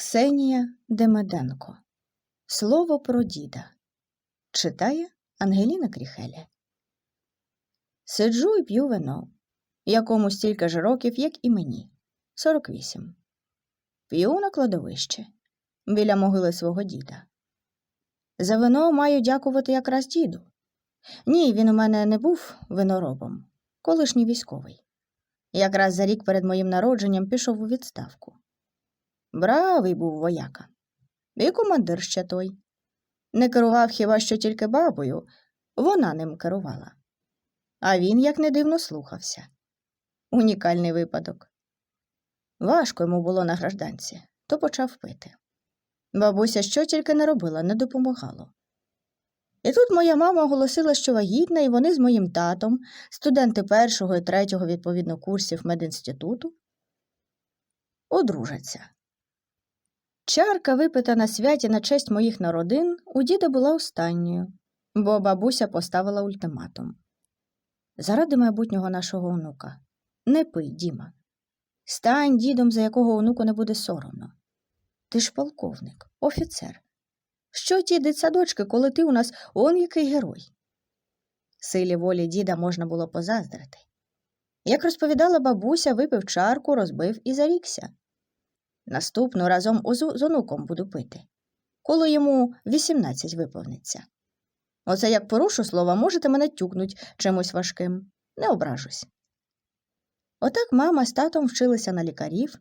Ксенія Демеденко. Слово про діда. Читає Ангеліна Кріхеля. Сиджу і п'ю вино, якому стільки ж років, як і мені 48. П'ю на кладовище біля могили свого діда. За вино маю дякувати якраз діду. Ні, він у мене не був виноробом, колишній військовий. Якраз за рік перед моїм народженням пішов у відставку. Бравий був вояка. І командир ще той. Не керував хіба що тільки бабою, вона ним керувала. А він, як не дивно, слухався. Унікальний випадок. Важко йому було на гражданці, то почав пити. Бабуся що тільки не робила, не допомагало. І тут моя мама оголосила, що вагітна, і вони з моїм татом, студенти першого і третього відповідно курсів медінституту, одружаться. Чарка, випита на святі на честь моїх народин, у діда була останньою, бо бабуся поставила ультиматум. Заради майбутнього нашого онука. Не пий, Діма. Стань дідом, за якого онуку не буде соромно. Ти ж полковник, офіцер. Що ті дитсадочки, коли ти у нас он який герой? Силі волі діда можна було позаздрити. Як розповідала бабуся, випив чарку, розбив і зарікся. Наступну разом з онуком буду пити, коли йому 18 виповниться. Оце як порушу слова, можете мене тюкнуть чимось важким. Не ображусь. Отак мама з татом вчилися на лікарів,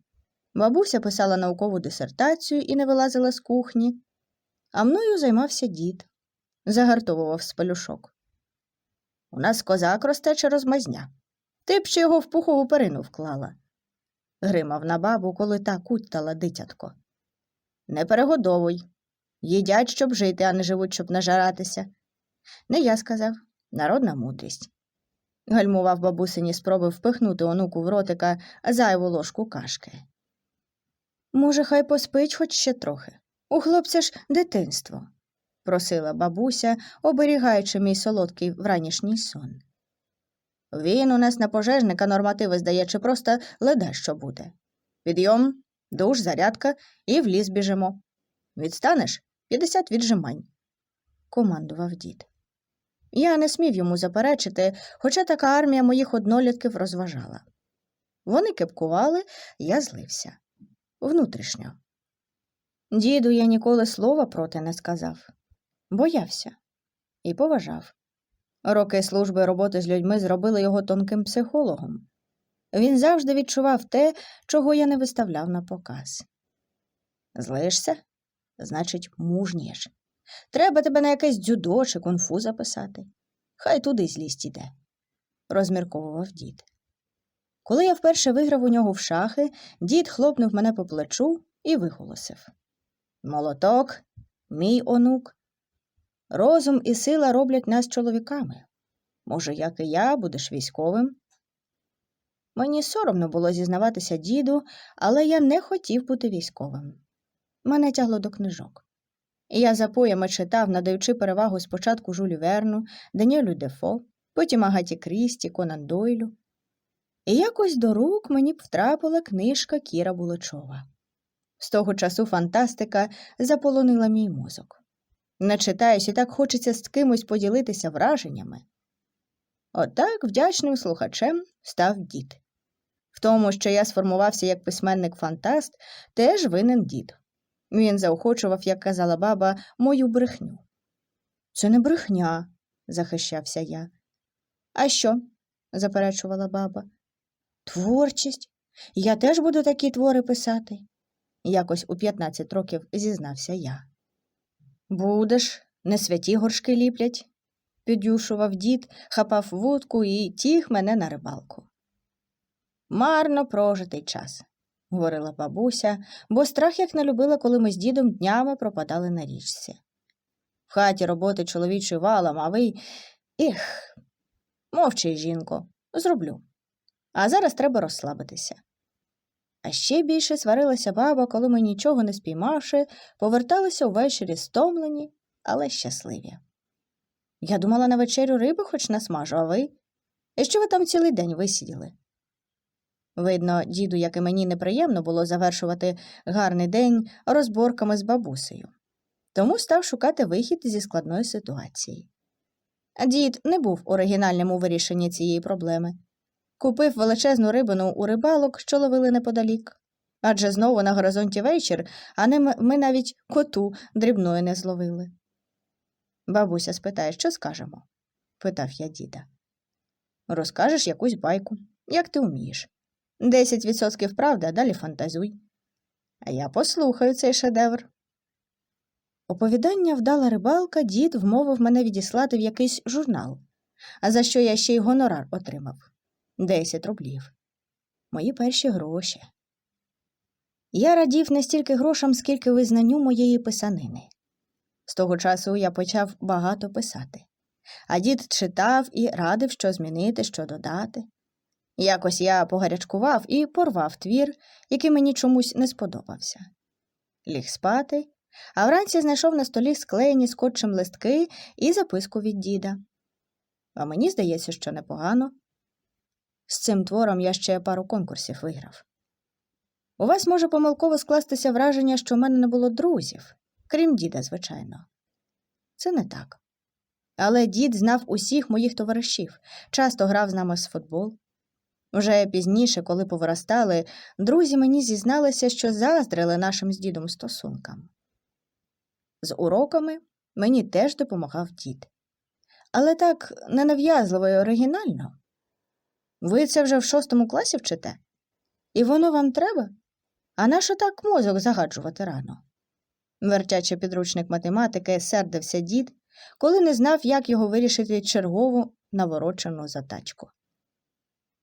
бабуся писала наукову дисертацію і не вилазила з кухні, а мною займався дід, загартовував з пелюшок. У нас козак росте чи розмазня. Ти б ще його в пухову перину вклала. Гримав на бабу, коли та куттала дитятко. Не перегодовуй. Їдять, щоб жити, а не живуть, щоб нажаратися. Не я сказав, народна мудрість. Гальмував бабусині спроби впихнути онуку в ротика зайву ложку кашки. Може, хай поспить хоч ще трохи. У хлопця ж дитинство, просила бабуся, оберігаючи мій солодкий вранішній сон. Він у нас на пожежника нормативи здає, просто леда що буде. Підйом, душ, зарядка і в ліс біжимо. Відстанеш п'ятдесят віджимань, командував дід. Я не смів йому заперечити, хоча така армія моїх однолітків розважала. Вони кепкували, я злився. Внутрішньо. Діду я ніколи слова проти не сказав. Боявся і поважав. Роки служби роботи з людьми зробили його тонким психологом. Він завжди відчував те, чого я не виставляв на показ. Злишся? Значить, мужнієш. Треба тебе на якесь дзюдо чи кунг-фу записати. Хай туди злість іде, розмірковував дід. Коли я вперше виграв у нього в шахи, дід хлопнув мене по плечу і виголосив Молоток, мій онук. Розум і сила роблять нас чоловіками. Може, як і я, будеш військовим? Мені соромно було зізнаватися діду, але я не хотів бути військовим. Мене тягло до книжок. Я запоями читав, надаючи перевагу спочатку Жулю Верну, Даніелю Дефо, потім Агаті Крісті, Конан Дойлю. І якось до рук мені втрапила книжка Кіра Буличова. З того часу фантастика заполонила мій мозок. Начитаюсь і так хочеться з кимось поділитися враженнями. Отак вдячним слухачем став дід. В тому, що я сформувався як письменник-фантаст, теж винен дід. Він заохочував, як казала баба, мою брехню. Це не брехня, захищався я. А що? заперечувала баба. Творчість. Я теж буду такі твори писати. Якось у 15 років зізнався я. Будеш, не святі горшки ліплять, підюшував дід, хапав вудку і тіг мене на рибалку. Марно прожитий час, говорила бабуся, бо страх як не любила, коли ми з дідом днями пропадали на річці. В хаті роботи чоловічий валом, а ви. Ех, мовчи, жінко, зроблю. А зараз треба розслабитися. А ще більше сварилася баба, коли ми, нічого не спіймавши, поверталися увечері стомлені, але щасливі. Я думала на вечерю риби хоч насмажу, а ви? І що ви там цілий день висиділи? Видно, діду, як і мені неприємно було завершувати гарний день розборками з бабусею. Тому став шукати вихід зі складної ситуації. Дід не був оригінальним у вирішенні цієї проблеми. Купив величезну рибину у рибалок, що ловили неподалік. Адже знову на горизонті вечір, а не ми, навіть коту дрібної не зловили. Бабуся спитає, що скажемо? питав я діда. Розкажеш якусь байку, як ти вмієш. Десять відсотків правда, а далі фантазуй. А я послухаю цей шедевр. Оповідання вдала рибалка, дід вмовив мене відіслати в якийсь журнал, за що я ще й гонорар отримав десять рублів. Мої перші гроші. Я радів не стільки грошам, скільки визнанню моєї писанини. З того часу я почав багато писати, а дід читав і радив, що змінити, що додати. Якось я погарячкував і порвав твір, який мені чомусь не сподобався. Ліг спати, а вранці знайшов на столі склеєні скотчем листки і записку від діда. А мені здається, що непогано. З цим твором я ще пару конкурсів виграв. У вас може помилково скластися враження, що в мене не було друзів, крім діда, звичайно. Це не так. Але дід знав усіх моїх товаришів, часто грав з нами з футбол. Уже пізніше, коли повиростали, друзі мені зізналися, що заздрили нашим з дідом стосункам. З уроками мені теж допомагав дід. Але так ненав'язливо і оригінально. Ви це вже в шостому класі вчите? І воно вам треба? А нащо так мозок загаджувати рано? Вертячи підручник математики, сердився дід, коли не знав, як його вирішити чергову наворочену затачку.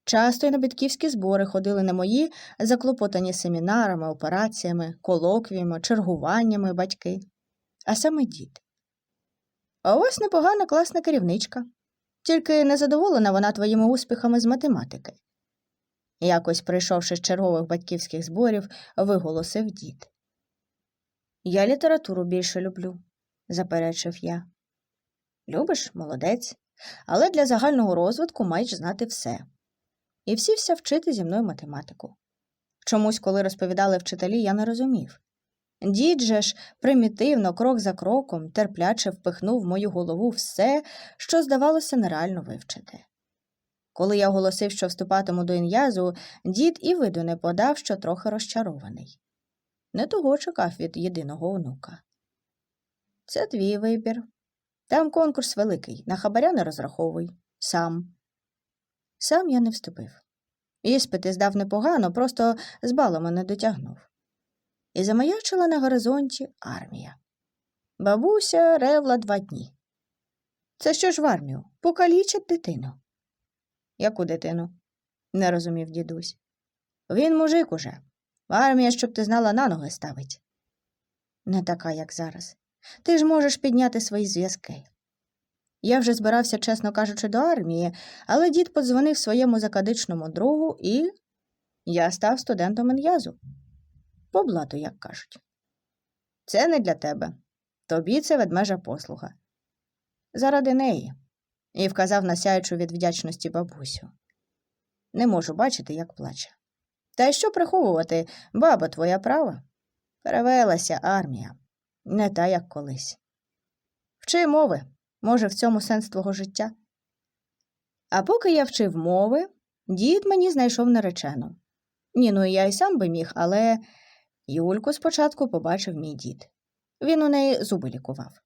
Часто й на батьківські збори ходили не мої, заклопотані семінарами, операціями, колоквіями, чергуваннями батьки, а саме дід. А вас непогана класна керівничка, тільки незадоволена вона твоїми успіхами з математики. Якось, прийшовши з чергових батьківських зборів, виголосив дід. Я літературу більше люблю, заперечив я. Любиш, молодець, але для загального розвитку маєш знати все. І всівся вчити зі мною математику. Чомусь, коли розповідали вчителі, я не розумів. Дід же ж примітивно, крок за кроком, терпляче впихнув в мою голову все, що здавалося нереально вивчити. Коли я оголосив, що вступатиму до ін'язу, дід і виду не подав, що трохи розчарований. Не того чекав від єдиного онука. Це твій вибір. Там конкурс великий, на хабаря не розраховуй. Сам. Сам я не вступив. Іспити здав непогано, просто з балами не дотягнув. І замаячила на горизонті армія. Бабуся ревла два дні. Це що ж в армію? Покалічать дитину. Яку дитину? не розумів дідусь. Він мужик уже. Армія, щоб ти знала, на ноги ставить. Не така, як зараз. Ти ж можеш підняти свої зв'язки. Я вже збирався, чесно кажучи, до армії, але дід подзвонив своєму закадичному другу і я став студентом ін'язу. По блату, як кажуть. Це не для тебе. Тобі це ведмежа послуга. Заради неї. І вказав на сяючу від вдячності бабусю. Не можу бачити, як плаче. Та й що приховувати, баба твоя права? Перевелася армія, не та, як колись. Вчи мови, може, в цьому сенс твого життя. А поки я вчив мови, дід мені знайшов наречену. Ні, ну я й сам би міг, але Юльку спочатку побачив мій дід. Він у неї зуби лікував.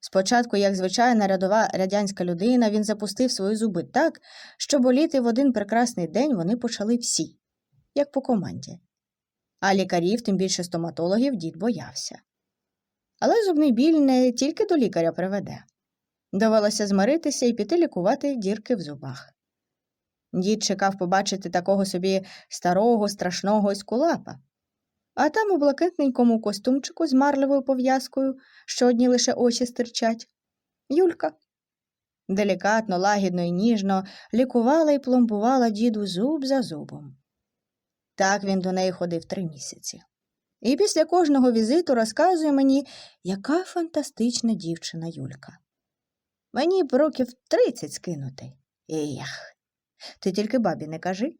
Спочатку, як звичайна рядова радянська людина, він запустив свої зуби так, що боліти в один прекрасний день вони почали всі, як по команді. А лікарів, тим більше стоматологів, дід боявся. Але зубний біль не тільки до лікаря приведе. Довелося змиритися і піти лікувати дірки в зубах. Дід чекав побачити такого собі старого, страшного ескулапа. А там у блакитненькому костюмчику з марливою пов'язкою, що одні лише очі стирчать. Юлька. Делікатно, лагідно і ніжно лікувала і пломбувала діду зуб за зубом. Так він до неї ходив три місяці. І після кожного візиту розказує мені, яка фантастична дівчина Юлька. Мені б років тридцять скинути. Ех, ти тільки бабі не кажи.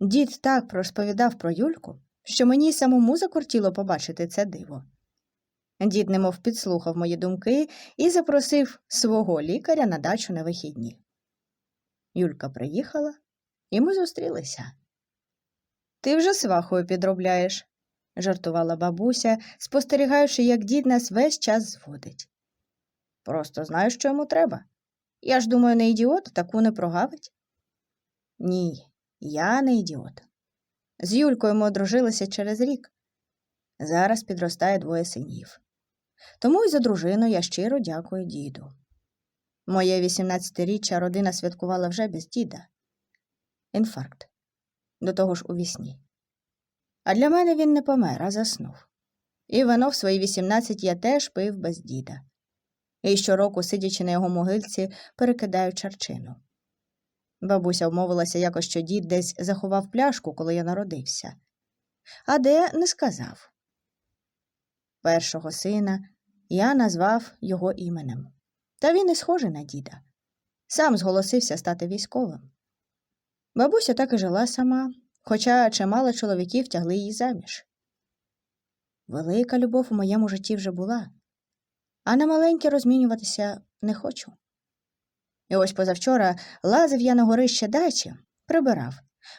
Дід так розповідав про Юльку, що мені й самому закортіло побачити це диво. Дід немов підслухав мої думки і запросив свого лікаря на дачу на вихідні. Юлька приїхала, і ми зустрілися. Ти вже свахою підробляєш, жартувала бабуся, спостерігаючи, як дід нас весь час зводить. Просто знаю, що йому треба. Я ж думаю, не ідіот таку не прогавить. Ні, я не ідіот. З Юлькою ми одружилися через рік. Зараз підростає двоє синів. Тому й за дружину я щиро дякую діду. Моє 18-річчя родина святкувала вже без діда. Інфаркт. До того ж у вісні. А для мене він не помер, а заснув. І вино в свої 18 я теж пив без діда. І щороку, сидячи на його могильці, перекидаю чарчину. Бабуся вмовилася якось, що дід десь заховав пляшку, коли я народився. А де не сказав. Першого сина я назвав його іменем. Та він і схожий на діда. Сам зголосився стати військовим. Бабуся так і жила сама, хоча чимало чоловіків тягли її заміж. Велика любов у моєму житті вже була, а на маленьке розмінюватися не хочу. І ось позавчора лазив я на горище дачі, прибирав,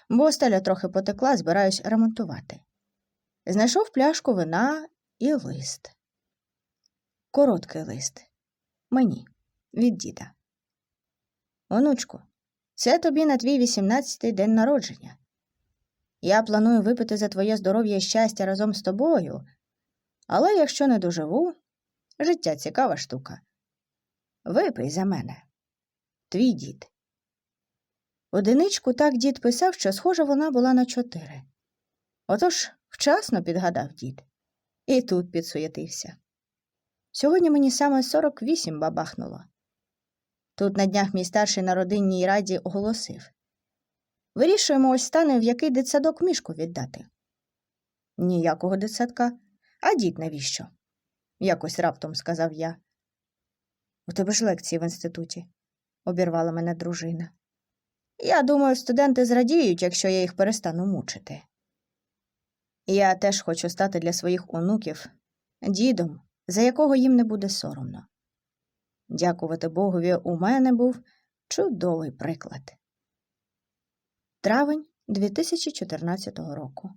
бо стеля трохи потекла, збираюсь ремонтувати. Знайшов пляшку вина і лист. Короткий лист. Мені, від діда. Онучку, це тобі на твій 18-й день народження. Я планую випити за твоє здоров'я і щастя разом з тобою, але якщо не доживу, життя цікава штука. Випий за мене. Твій дід. Одиничку так дід писав, що схожа вона була на чотири. Отож вчасно підгадав дід. І тут підсуєтився. Сьогодні мені саме 48 бабахнуло. Тут на днях мій старший на родинній раді оголосив. Вирішуємо ось стане, в який дитсадок мішку віддати. Ніякого дитсадка. А дід навіщо? якось раптом сказав я. У тебе ж лекції в інституті, обірвала мене дружина. Я думаю, студенти зрадіють, якщо я їх перестану мучити. Я теж хочу стати для своїх онуків дідом, за якого їм не буде соромно. Дякувати Богові, у мене був чудовий приклад. Травень 2014 року.